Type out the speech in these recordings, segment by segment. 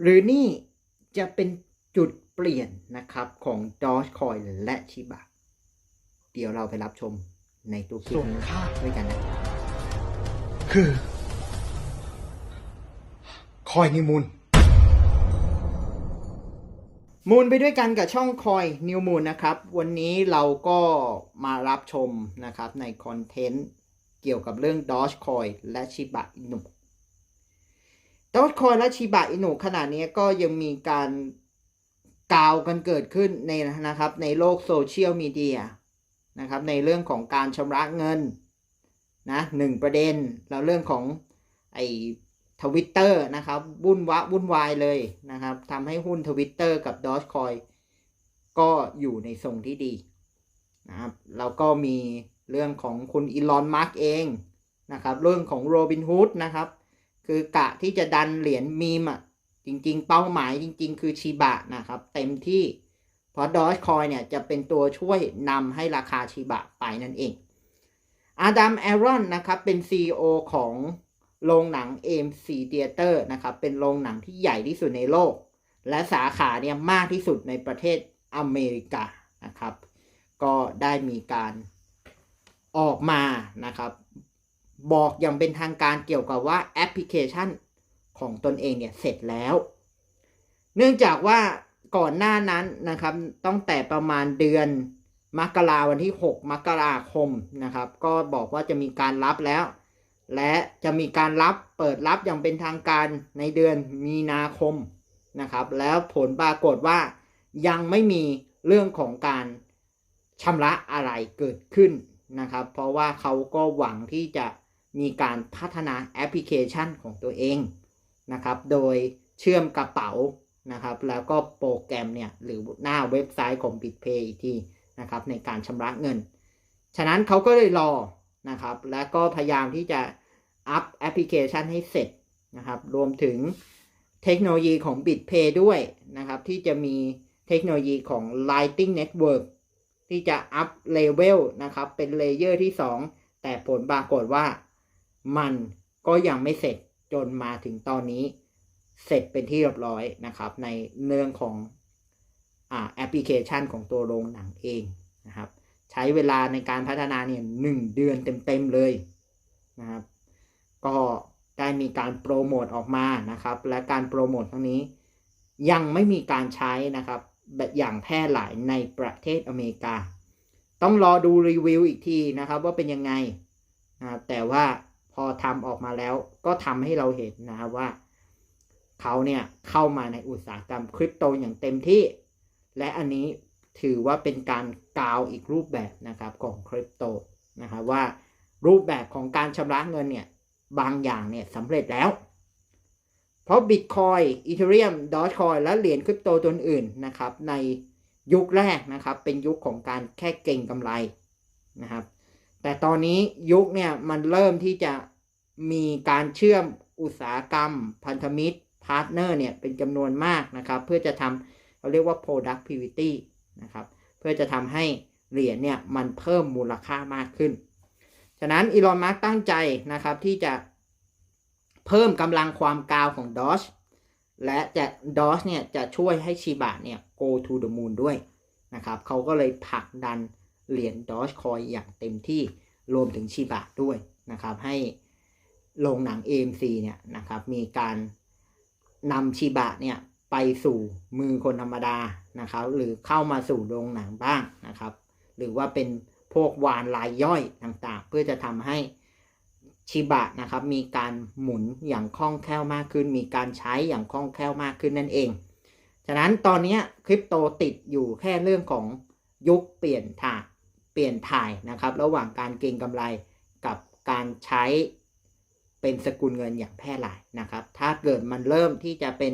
หรือนี่จะเป็นจุดเปลี่ยนนะครับของ Dogecoin และชิบะ เดี๋ยวเราไปรับชมในตัวคลิปส่วนนี้ข้าด้วยกันนะ คือ คอยนิมูลมูลไปด้วยกันกับช่องคอยนิวมูลนะครับ วันนี้เราก็มารับชมนะครับในคอนเทนต์เกี่ยวกับเรื่อง Dogecoin และชิบะอินุ Dogecoin และชิบะอินุขณะนี้ก็ยังมีการกล่าวกันเกิดขึ้นในนะครับ ในโลกโซเชียลมีเดียนะครับ ในเรื่องของการชำระเงินนะหนึ่งประเด็นแล้วเรื่องของไอทวิตเตอร์นะครับวุ่นวะวุ่นวายเลยนะครับทำให้หุ้นทวิตเตอร์กับ Dogecoin ก็อยู่ในทรงที่ดีนะครับแล้วก็มีเรื่องของคุณอีลอนมาร์กเองนะครับ เรื่องของโรบินฮูดนะครับ คือกะที่จะดันเหรียญมีมอะจริง ๆ เป้าหมายจริง ๆ คือชิบะนะครับ เต็มที่เพราะ Dogecoin เนี่ยจะเป็นตัวช่วยนำให้ราคาชิบะไปนั่นเองอาดัมแอรอนนะครับเป็น CEO ของโรงหนัง AMC Theater นะครับเป็นโรงหนังที่ใหญ่ที่สุดในโลก และสาขาเนี่ยมากที่สุดในประเทศอเมริกานะครับ ก็ได้มีการออกมานะครับ บอกอย่างเป็นทางการเกี่ยวกับว่าแอปพลิเคชันของตนเองเนี่ยเสร็จแล้ว เนื่องจากว่าก่อนหน้านั้นนะครับตั้งแต่ประมาณเดือนมกราวันที่ 6 มกราคมนะครับ ก็บอกว่าจะมีการรับแล้ว และจะมีการรับเปิดรับอย่างเป็นทางการในเดือนมีนาคมนะครับ แล้วผลปรากฏว่ายังไม่มีเรื่องของการชำระอะไรเกิดขึ้นนะครับ เพราะว่าเขาก็หวังที่จะ มีการพัฒนาแอปพลิเคชันของตัวเองนะครับ โดยเชื่อมกระเป๋านะครับ แล้วก็โปรแกรมเนี่ยหรือหน้าเว็บไซต์ของ BitPay อีกทีนะครับในการชำระเงิน ฉะนั้นเขาก็เลยรอนะครับ และก็พยายามที่จะอัพแอปพลิเคชันให้เสร็จนะครับ รวมถึงเทคโนโลยีของ BitPay ด้วยนะครับ ที่จะมีเทคโนโลยีของ Lightning Network ที่จะอัพเลเวลนะครับ เป็นเลเยอร์ที่ 2 แต่ผลปรากฏว่า มันก็ยังไม่เสร็จจนมาถึงตอนนี้เสร็จเป็นที่เรียบร้อยนะครับ ในเรื่องของอแอปพลิเคชันของตัวโรงหนังเองนะครับ ใช้เวลาในการพัฒนาเนี่ยหนึ่งเดือนเต็มๆเลยนะครับ ก็ได้มีการโปรโมทออกมานะครับ และการโปรโมทครั้งนี้ยังไม่มีการใช้นะครับแบบอย่างแพร่หลายในประเทศอเมริกา ต้องรอดูรีวิวอีกทีนะครับ ว่าเป็นยังไงนะแต่ว่า พอทำออกมาแล้วก็ทำให้เราเห็นนะครับว่า เขาเนี่ยเข้ามาในอุตสาหกรรมคริปโตอย่างเต็มที่ และอันนี้ถือว่าเป็นการกาวอีกรูปแบบนะครับของคริปโตนะครับว่ารูปแบบของการชำระเงินเนี่ย บางอย่างเนี่ยสำเร็จแล้ว เพราะ Bitcoin Ethereum Dogecoin และเหรียญคริปโตตัวอื่นนะครับ ในยุคแรกนะครับ เป็นยุคของการแค่เก่งกำไรนะครับ แต่ตอนนี้ยุคเนี่ยมันเริ่มที่จะมีการเชื่อมอุตสาหกรรม พันธมิตรพาร์ทเนอร์เนี่ยเป็นจำนวนมากนะครับ เพื่อจะทำเราเรียกว่า productivity นะครับเพื่อจะทำให้เหรียญเนี่ยมันเพิ่มมูลค่ามากขึ้น ฉะนั้นอีลอนมาร์กตั้งใจนะครับที่จะเพิ่มกำลังความกาวของ Doge และจะ Doge เนี่ยจะช่วยให้ชิบะเนี่ย go to the moon ด้วยนะครับเขาก็เลยผลักดัน เหรียญ Dogecoin อย่างเต็มที่รวมถึงชิบะด้วยนะครับให้โรงหนัง AMC เนี่ยนะครับมีการนำชิบะเนี่ยไปสู่มือคนธรรมดานะครับหรือเข้ามาสู่โรงหนังบ้างนะครับ หรือว่าเป็นพวกวานลายย่อยต่างๆ เพื่อจะทำให้ชิบะนะครับมีการหมุนอย่างคล่องแคล่วมากขึ้น มีการใช้อย่างคล่องแคล่วมากขึ้นนั่นเอง ฉะนั้นตอนนี้คริปโตติดอยู่แค่เรื่องของยุคเปลี่ยนถ่าย เปลี่ยนถ่ายนะครับ ระหว่างการเก็งกำไรกับการใช้เป็นสกุลเงินอย่างแพร่หลายนะครับ ถ้าเกิดมันเริ่มที่จะเป็น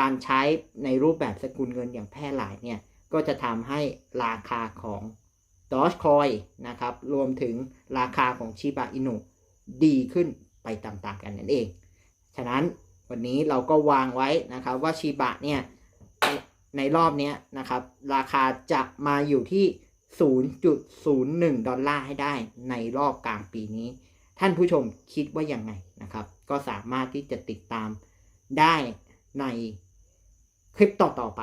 การใช้ในรูปแบบสกุลเงินอย่างแพร่หลายเนี่ย ก็จะทำให้ราคาของ Dogecoin นะครับ รวมถึงราคาของชิบะอินุดีขึ้นไปตามๆกันนั่นเอง ฉะนั้นวันนี้เราก็วางไว้นะครับว่าชิบะเนี่ย ในรอบนี้นะครับ ราคาจะมาอยู่ที่ 0.01 ดอลลาร์ให้ได้ในรอบกลางปีนี้ ท่านผู้ชมคิดว่ายังไงนะครับ ก็สามารถที่จะติดตามได้ในคลิปต่อๆไป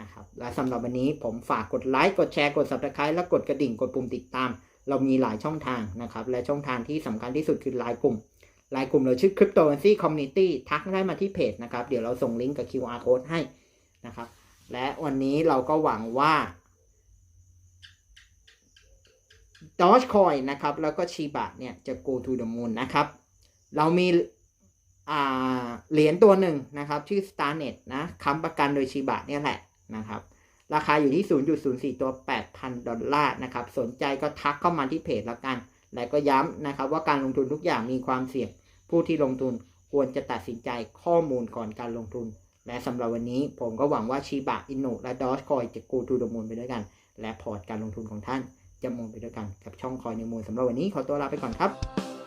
นะครับ และสำหรับวันนี้ผมฝากกดไลค์ กดแชร์ กด subscribe และกดกระดิ่ง กดปุ่มติดตาม เรามีหลายช่องทางนะครับ และช่องทางที่สำคัญที่สุดคือไลน์กลุ่มไลน์กลุ่มเราชื่อ Cryptocurrency Community ทักได้มาที่เพจนะครับ เดี๋ยวเราส่งลิงก์กับ QR code ให้นะครับ และวันนี้เราก็หวังว่า Dogecoin นะครับ แล้วก็ชีบะเนี่ยจะ go to the moon นะครับ เรามีเหรียญตัวหนึ่งนะครับ ชื่อ Starnet นะค้ำประกันโดยชีบะเนี่ยแหละนะครับ ราคาอยู่ที่ 0.04 ตัว 8,000 ดอลลาร์นะครับ สนใจก็ทักเข้ามาที่เพจแล้วกัน และก็ย้ำนะครับ ว่าการลงทุนทุกอย่างมีความเสี่ยง ผู้ที่ลงทุนควรจะตัดสินใจข้อมูลก่อนการลงทุน และสำหรับวันนี้ผมก็หวังว่าชีบะอินโนและดอ g คอยจะ go to the moon ไปด้วยกัน และพอร์ตการลงทุนของท่าน จะมูลไปด้วยกันกับช่องคอยนิวมูลสำหรับวันนี้ขอตัวลาไปก่อนครับ